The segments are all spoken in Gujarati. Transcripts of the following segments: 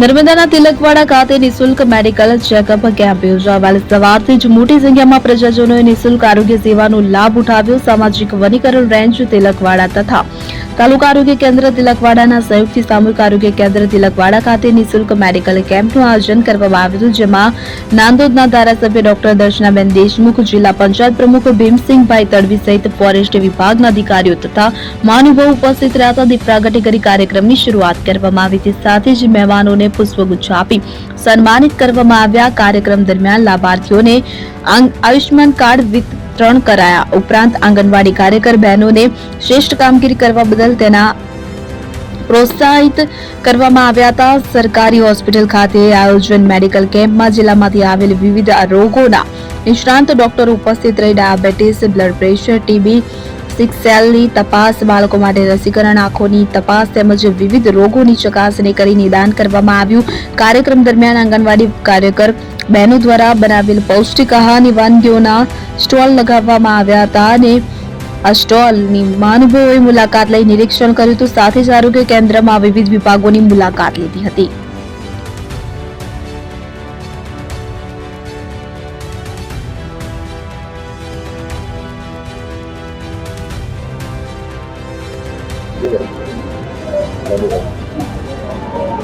નર્મદાના તિલકવાડા ખાતે નિઃશુલ્ક મેડિકલ ચેકઅપ કેમ્પ યોજાવાલ સવારથી જ મોટી સંખ્યામાં પ્રજાજનોએ નિઃશુલ્ક આરોગ્ય સેવાનો લાભ ઉઠાવ્યો. સામાજિક વનીકરણ રેન્જ તિલકવાડા તથા તાલુકા આરોગ્ય કેન્દ્ર તિલકવાડાના સંયુક્ત સામૂહિક આરોગ્ય કેન્દ્ર તિલકવાડા ખાતે નિઃશુલ્ક મેડિકલ કેમ્પનું આયોજન કરવામાં આવ્યું હતું, જેમાં નાંદોદના ધારાસભ્ય ડોક્ટર દર્શનાબેન દેશમુખ, જિલ્લા પંચાયત પ્રમુખ ભીમસિંહભાઈ તડવી સહિત ફોરેસ્ટ વિભાગના અધિકારીઓ તથા મહાનુભાવો ઉપસ્થિત રહ્યા હતા દીપ પ્રાગટ્ય કરી કાર્યક્રમની શરૂઆત કરવામાં આવી હતી. સાથે જ મહેમાનોને પુષ્પગુચ્છ આપી સન્માનિત કરવામાં આવ્યા. કાર્યક્રમ દરમિયાન લાભાર્થીઓને આયુષ્યમાન કાર્ડ વિતરણ કરાયા. ઉપરાંત આંગણવાડી કાર્યકર બહેનોને શ્રેષ્ઠ કામગીરી કરવા બદલ તેના પ્રોત્સાહિત કરવામાં આવ્યા હતા. સરકારી હોસ્પિટલ ખાતે આયોજન મેડિકલ કેમ્પમાં જિલ્લામાંથી આવેલ વિવિધ રોગોના નિષ્ણાંત ડોક્ટરો ઉપસ્થિત રહી diabetes, blood pressure, TB sickle સેલની તપાસ, બાળકો માટે રસીકરણ આંખોની તપાસ તેમજ વિવિધ રોગોની ચકાસણી કરી નિદાન કરવામાં આવ્યું. કાર્યક્રમ દરમિયાન આંગણવાડી કાર્યકર બહેનો દ્વારા બનાવેલ પૌષ્ટિક આહારની વાનગીઓના સ્ટોલ લગાવવામાં આવ્યા હતા અને આ સ્ટોલની મહાનુભાવોએ મુલાકાત લઈ નિરીક્ષણ કર્યું હતું. સાથે જ આરોગ્ય કેન્દ્રમાં વિવિધ વિભાગોની મુલાકાત લીધી હતી.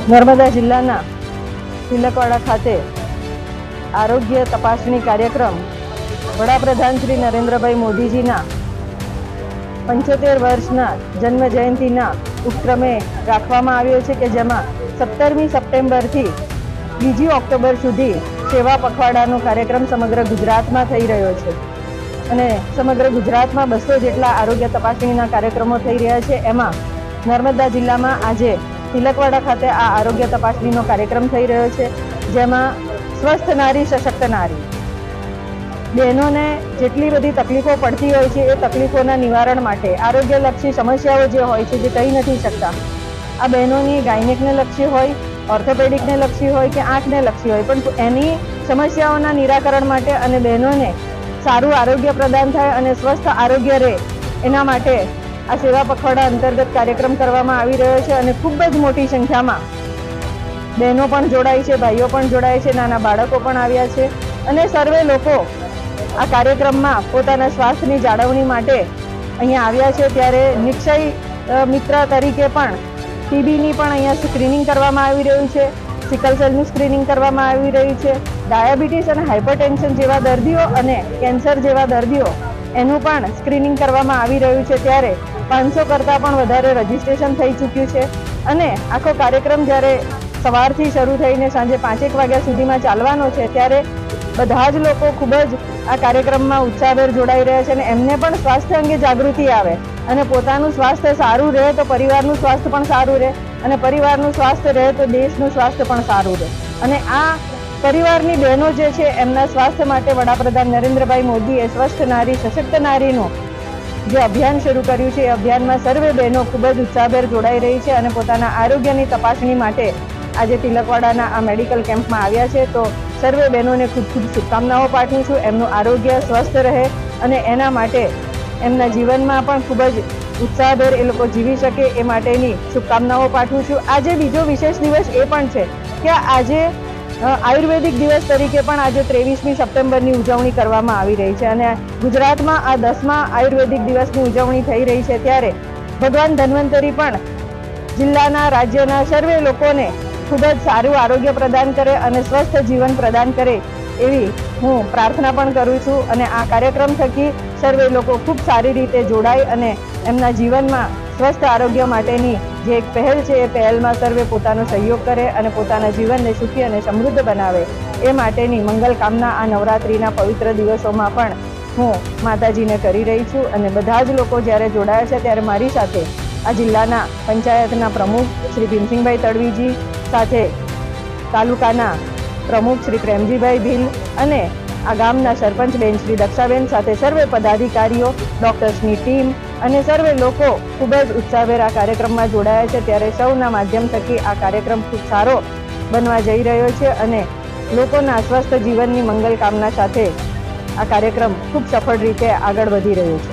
નર્મદા જિલ્લાના તિલકવાડા ખાતે આરોગ્ય તપાસણી કાર્યક્રમ વડાપ્રધાન શ્રી નરેન્દ્રભાઈ મોદીજીના પંચોતેર વર્ષના જન્મ જયંતિના ઉપક્રમે રાખવામાં આવ્યો છે કે જેમાં સત્તરમી સપ્ટેમ્બરથી બીજી ઓક્ટોબર સુધી સેવા પખવાડાનો કાર્યક્રમ સમગ્ર ગુજરાતમાં થઈ રહ્યો છે. અને સમગ્ર ગુજરાતમાં બસો જેટલા આરોગ્ય તપાસણીના કાર્યક્રમો થઈ રહ્યા છે. એમાં નર્મદા જિલ્લામાં આજે તિલકવાડા ખાતે આ આરોગ્ય તપાસણીનો કાર્યક્રમ થઈ રહ્યો છે, જેમાં સ્વસ્થ નારી, સશક્ત નારી. બહેનોને જેટલી બધી તકલીફો પડતી હોય છે, એ તકલીફોના નિવારણ માટે આરોગ્યલક્ષી સમસ્યાઓ જે હોય છે, જે કહી નથી શકતા. આ બહેનોની ગાયનેકને લક્ષી હોય, ઓર્થોપેડિકને લક્ષી હોય કે આંખને લક્ષી હોય, પણ એની સમસ્યાઓના નિરાકરણ માટે અને બહેનોને સારું આરોગ્ય પ્રદાન થાય અને સ્વસ્થ આરોગ્ય રહે, એના માટે આ સેવા પખવાડા અંતર્ગત કાર્યક્રમ કરવામાં આવી રહ્યો છે અને ખૂબ જ મોટી સંખ્યામાં બહેનો પણ જોડાય છે, ભાઈઓ પણ જોડાય છે, નાના બાળકો પણ આવ્યા છે અને સર્વે લોકો આ કાર્યક્રમમાં પોતાના સ્વાસ્થ્યની જાળવણી માટે અહીંયા આવ્યા છે. ત્યારે નિક્ષય મિત્ર તરીકે પણ ટીબીની પણ અહીંયા સ્ક્રીનિંગ કરવામાં આવી રહ્યું છે. સિકલ સેલનું સ્ક્રીનિંગ કરવામાં આવી રહ્યું છે. ડાયાબિટીસ અને હાઇપરટેન્શન જેવા દર્દીઓ અને કેન્સર જેવા દર્દીઓ એનું પણ સ્ક્રીનિંગ કરવામાં આવી રહ્યું છે. ત્યારે પાંચસો કરતાં પણ વધારે રજીસ્ટ્રેશન થઈ ચૂક્યું છે. અને આખો કાર્યક્રમ જ્યારે સવારથી શરૂ થઈને સાંજે પાંચેક વાગ્યા સુધીમાં ચાલવાનો છે, ત્યારે બધા જ લોકો ખૂબ જ આ કાર્યક્રમમાં ઉત્સાહભેર જોડાઈ રહ્યા છે અને એમને પણ સ્વાસ્થ્ય અંગે જાગૃતિ આવે. અને પોતાનું સ્વાસ્થ્ય સારું રહે તો પરિવારનું સ્વાસ્થ્ય પણ સારું રહે અને પરિવારનું સ્વાસ્થ્ય રહે તો દેશનું સ્વાસ્થ્ય પણ સારું રહે. અને આ પરિવારની બહેનો જે છે, એમના સ્વાસ્થ્ય માટે વડાપ્રધાન નરેન્દ્રભાઈ મોદીએ સ્વસ્થ નારી, સશક્ત નારીનું જે અભિયાન શરૂ કર્યું છે, એ અભિયાનમાં સર્વે બહેનો ખૂબ જ ઉત્સાહભેર જોડાઈ રહી છે અને પોતાના આરોગ્યની તપાસણી માટે આજે તિલકવાડાના આ મેડિકલ કેમ્પમાં આવ્યા છે. તો સર્વે બહેનોને ખૂબ ખૂબ શુભકામનાઓ પાઠવું છું. એમનું આરોગ્ય સ્વસ્થ રહે અને એના માટે એમના જીવનમાં પણ ખૂબ જ ઉત્સાહભેર એ લોકો જીવી શકે એ માટેની શુભકામનાઓ પાઠવું છું. આજે બીજો વિશેષ દિવસ એ પણ છે કે આજે આયુર્વેદિક દિવસ તરીકે પણ આજે ત્રેવીસમી સપ્ટેમ્બરની ઉજવણી કરવામાં આવી રહી છે અને ગુજરાતમાં આ દસમા આયુર્વેદિક દિવસની ઉજવણી થઈ રહી છે ત્યારે ભગવાન ધન્વંતરી પણ જિલ્લાના રાજ્યના સર્વે લોકોને ખૂબ જ સારું આરોગ્ય પ્રદાન કરે અને સ્વસ્થ જીવન પ્રદાન કરે એવી હું પ્રાર્થના પણ કરું છું અને આ કાર્યક્રમ થકી સર્વે લોકો ખૂબ સારી રીતે જોડાય અને એમના જીવનમાં સ્વસ્થ આરોગ્ય માટેની જે એક પહેલ છે, એ પહેલમાં સર્વે પોતાનો સહયોગ કરે અને પોતાના જીવનને સુખી અને સમૃદ્ધ બનાવે. એ માટેની મંગલ કામના આ નવરાત્રિના પવિત્ર દિવસોમાં પણ હું માતાજીને કરી રહી છું અને બધા જ લોકો જ્યારે જોડાયા છે ત્યારે મારી સાથે આ જિલ્લાના પંચાયતના પ્રમુખ શ્રી ભીમસિંહભાઈ તડવીજી સાથે તાલુકાના પ્રમુખ શ્રી પ્રેમજીભાઈ ભીલ અને આ ગામના સરપંચ બેન શ્રી દક્ષાબેન સાથે સર્વે પદાધિકારીઓ, ડોક્ટર્સની ટીમ અને સર્વે લોકો ખૂબ જ ઉત્સાહભેર આ કાર્યક્રમમાં જોડાયા છે. ત્યારે સૌના માધ્યમ થકી આ કાર્યક્રમ ખૂબ સારો બનવા જઈ રહ્યો છે અને લોકોના સ્વસ્થ જીવનની મંગલ કામના સાથે આ કાર્યક્રમ ખૂબ સફળ રીતે આગળ વધી રહ્યો છે.